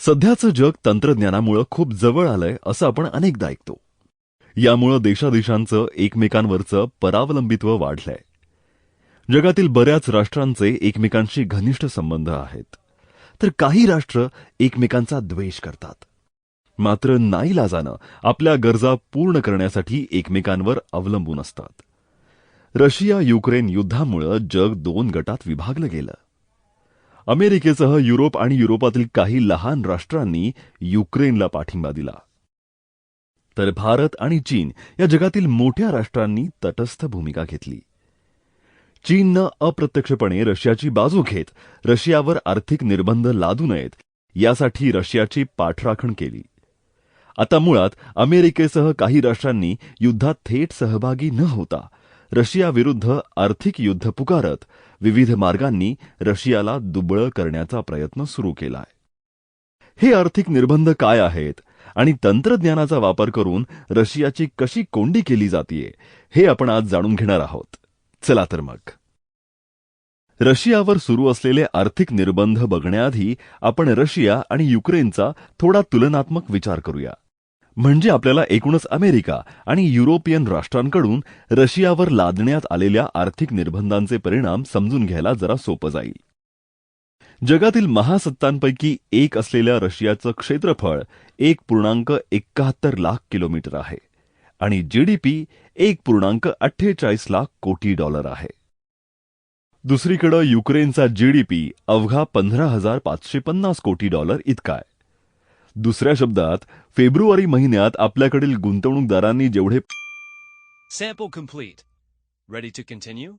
सध्याचं जग तंत्रज्ञानामुळं खूप जवळ आलंय असं आपण अनेकदा ऐकतो. यामुळं देशादेशांचं एकमेकांवरचं परावलंबित्व वाढलंय. जगातील बऱ्याच राष्ट्रांचे एकमेकांशी घनिष्ठ संबंध आहेत. तर काही राष्ट्र एकमेकांचा द्वेष करतात. मात्र नाईलाजानं आपल्या गरजा पूर्ण करण्यासाठी एकमेकांवर अवलंबून असतात. रशिया युक्रेन युद्धामुळं जग दोन गटात विभागलं गेलं. अमेरिकेसह युरोप आणि युरोपातील काही लहान राष्ट्रांनी युक्रेनला पाठिंबा दिला. तर भारत आणि चीन या जगातील मोठ्या राष्ट्रांनी तटस्थ भूमिका घेतली. चीननं अप्रत्यक्षपणे रशियाची बाजू घेत रशियावर आर्थिक निर्बंध लादू नयेत यासाठी रशियाची पाठराखण केली. आता मुळात अमेरिकेसह काही राष्ट्रांनी युद्धात थेट सहभागी न होता रशियाविरुद्ध आर्थिक युद्ध पुकारत विविध मार्गांनी रशियाला दुबळं करण्याचा प्रयत्न सुरू केलाय. हे आर्थिक निर्बंध काय आहेत आणि तंत्रज्ञानाचा वापर करून रशियाची कशी कोंडी केली जातीये हे आपण आज जाणून घेणार आहोत. चला तर मग. रशियावर सुरू असलेले आर्थिक निर्बंध बघण्याआधी आपण रशिया आणि युक्रेनचा थोडा तुलनात्मक विचार करूया. म्हणजे आपल्याला एकूणच अमेरिका आणि युरोपियन राष्ट्रांकडून रशियावर लादण्यात आलेल्या आर्थिक निर्बंधांचे परिणाम समजून घ्यायला जरा सोपं जाईल. जगातील महासत्तांपैकी एक असलेल्या रशियाचं क्षेत्रफळ एक पूर्णांक एकाहत्तर लाख किलोमीटर आहे आणि जीडीपी एक पूर्णांक अठ्ठेचाळीस लाख कोटी डॉलर आहे. दुसरीकडं युक्रेनचा जीडीपी अवघा पंधरा हजार पाचशे पन्नास कोटी डॉलर इतका आहे. दुसऱ्या शब्दात फेब्रुवारी महिन्यात आपल्याकडील गुंतवणूकदारांनी जेवढे Sample complete. Ready to continue?